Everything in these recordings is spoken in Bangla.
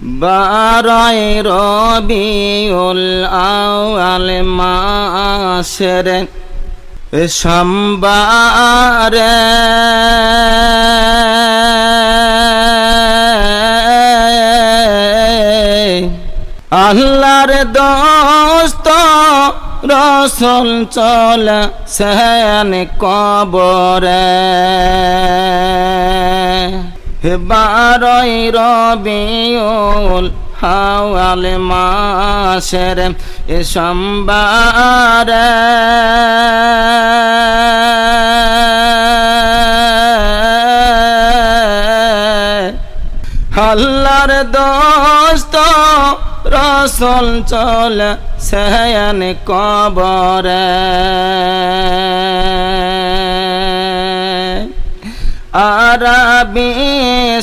বারয় রবিউল আওয়াল মাসের সম্বারে। আল্লাহর দোস্ত রসল চল সেন কবরে। বারই রবিউল হাওয়াল মাসের সম্বারে। আল্লাহর দোস্ত রসল চল সেন কবরে। আরবি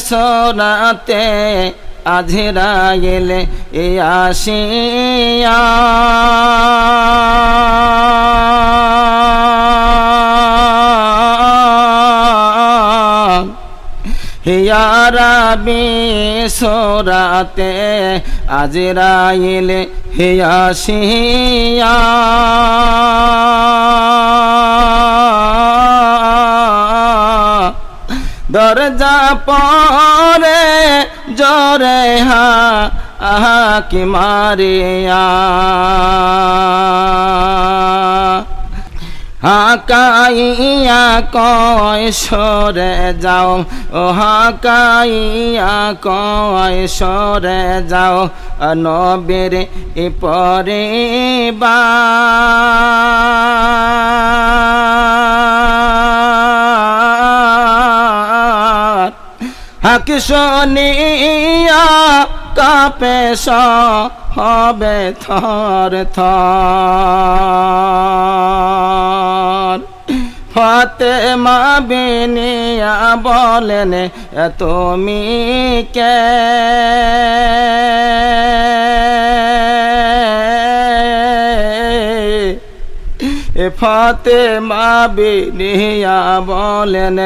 সোনাতে আঝরা গেলে এ আসিয়া হিয়ারাবি সোরাতে আজরাইলে হিয়াশিয়া দরজা পরে জরে হা, আহা, কি মারিয়া। হাকাইয়া কয়, সরে যাও। ও হাকাইয়া কয়, সরে যাও। নবীর পরে হাক শুনিয়া কাপে হবে থর থর। ফতে মা বিনিয়া বলেন তুমি কে? ফতে মা বিনিয়া বলেন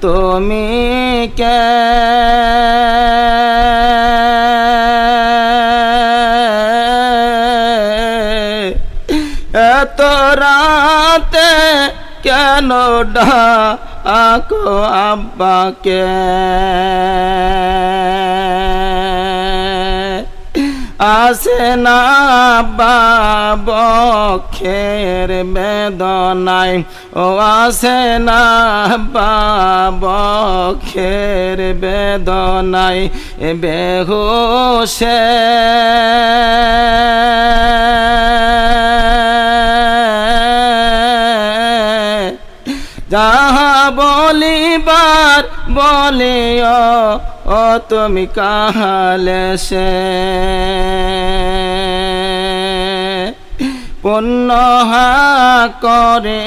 তুমি কে? এত রাতে কেন ডাকো আব্বাকে? আসে না বক্ষের বেদনায়। ও আসে না বক্ষের বেদনায় বেহুশে। যাহা বলিবার বলিও ও তুমি কাহালে সে? পুণ্য হা করে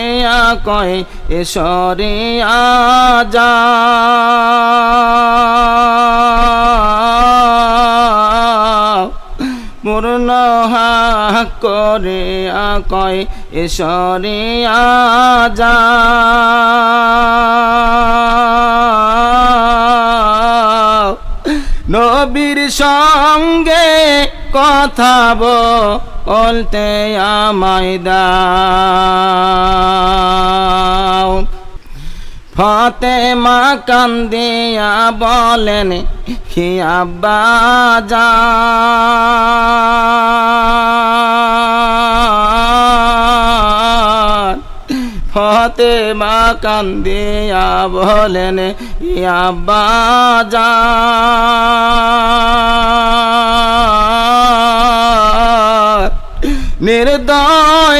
কয় ঈশ্বরে যা? পূর্ণ হা করে কয় ঈশ্বরে যা নবীর সঙ্গে কথা বলতে আমায় ফতে মা কান্দিয়া বলেন আব্বা যা ফতে মা কান্দিয়া বলেন ইয়াবা যা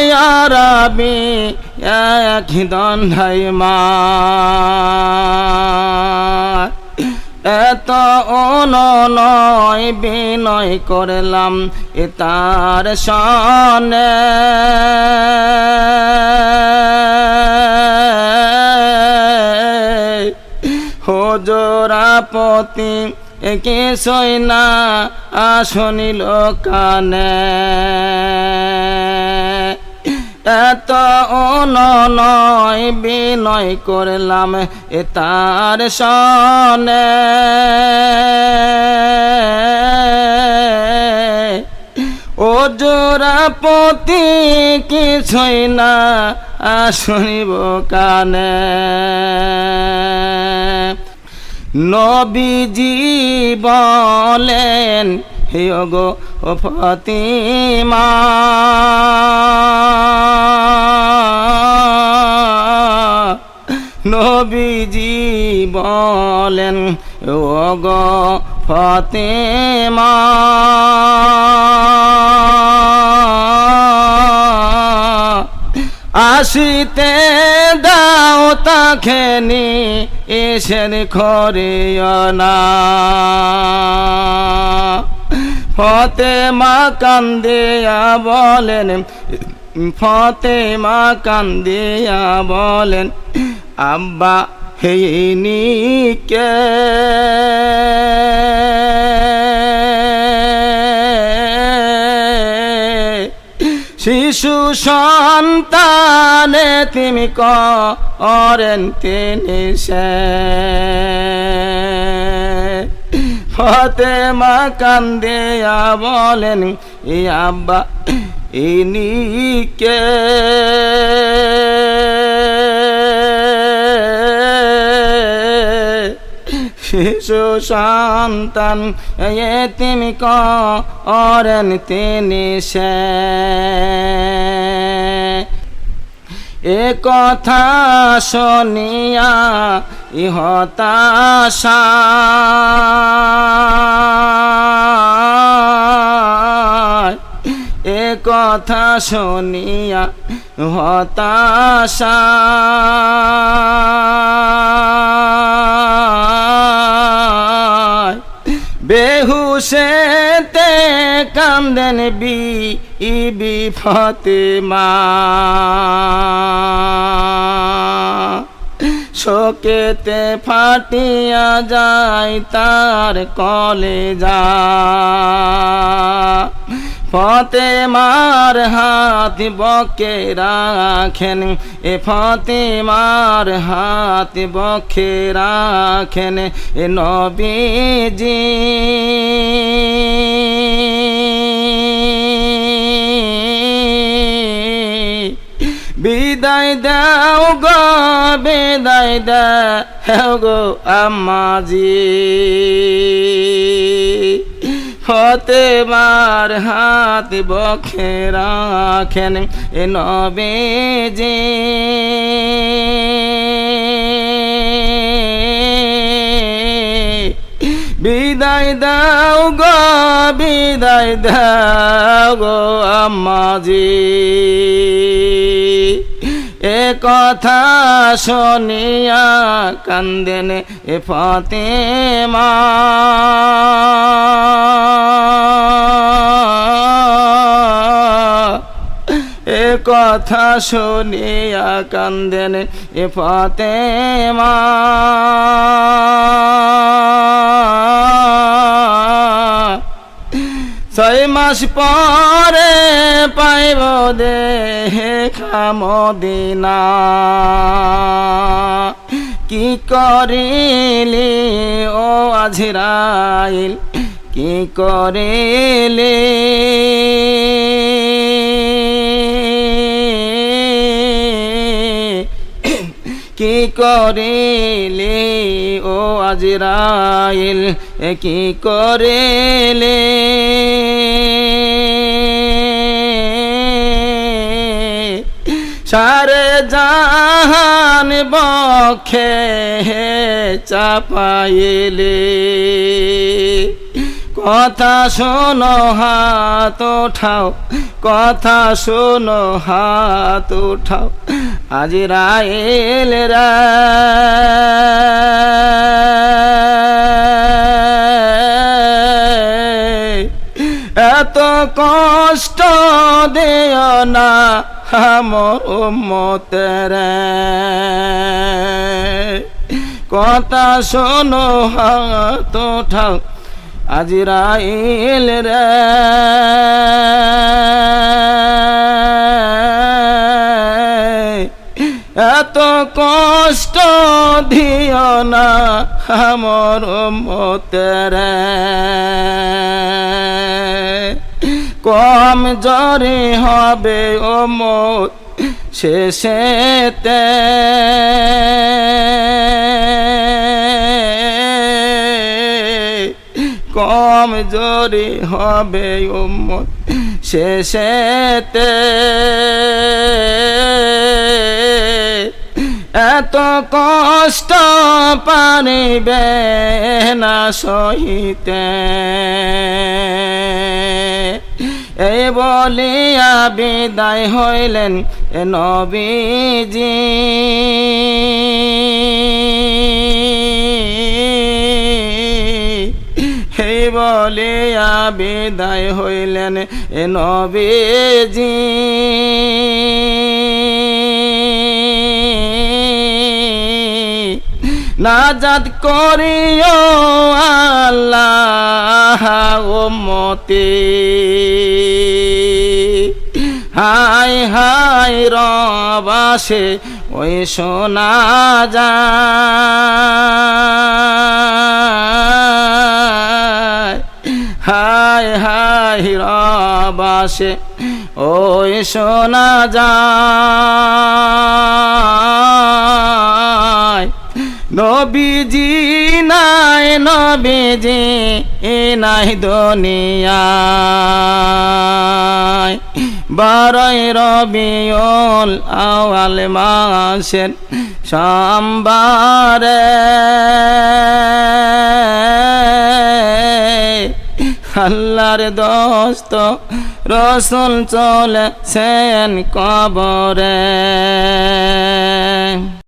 নির্দয়ারাবি এক দণ্ডাই মা এত অনয় বিনয় করলাম এ তার সনে। হোজরাপতি কে সৈনা আসনিল কানে। এত অনয় বিনয় করলাম এ তার সনে। হজরা পতি কিছুই না শুনিব কানে। নবীজি বলেন, হে গো ও ফতিমা। নবীজি বলেন ও গো ফতিমা, আসিতে দাও তাকে নি এসের খরিও না। ফতে মা বলেন ফতে মা বলেন আব্বা হেইনি কে শিশু সন্তানে তুমি করেন তিনি সে। ফতে মা কান্দিয়া বলেন ই আব্বা শিশু সন্তান তুমি করেন তিনি সে। এ কথা শুনিয়া ইহতাশা। কথা শুনিয়া হতাশা। বেহুশেতে কান্দেন বি ইবি ফতেমা। শোকেতে ফাটিয়া যায় তার কলে যা ফতে মার হাত বকে রাখেন, এ ফতে মার হাত বকে রাখেন, এ নবীজি। বিদায় দাও গো, বিদায় দাও গো আম্মাজি। হতে মার হাত বখে রাখেন এ নবেজে। বিদায় দাও গো, বিদায় দাও গো আম্মাজি। এ কথা শুনিয়া কান্দেন এ ফতেমা। কথা শুনিয়া কান্দেন এ ফতেমা। ছয় মাস পরে পাইব দেখা মদিনা কি করিলি ও আজরাইল, কি করিলি? কি করিলে ও আজরাইল? কি করিলে? সারে জাহান বখে চাপাইলে। কথা শোনো, হাত উঠাও কথা শোনো, হাত উঠাও আজ রায়েল রা এত কষ্ট দিও না আমার উম্মতের। কথা শোনো, হাত উঠাও। আজরাইল রে এত কষ্ট দিও না আমার মতের কম জরে হবে ও মত শেষেতে। কম জোরে হবে উম্মত শেষেতে এত কষ্ট পারিবে না সহিতে। এই বলিয়া বিদায় হইলেন নবীজি। বলিয়া বিদায় হইলেন এ নবীজি। নাজাদ করিও আল্লাহ ও মতে হাই হাই রবাসে ওই শোনা যায়। রবাসে ওই শোনা যায়। নবীজি নাই নবীজি নাই দুনিয়ায়। বারোই রবিউল আওয়াল মাসের সোমবারে। আল্লাহর দোস্ত রসুল চলেছেন কবরে।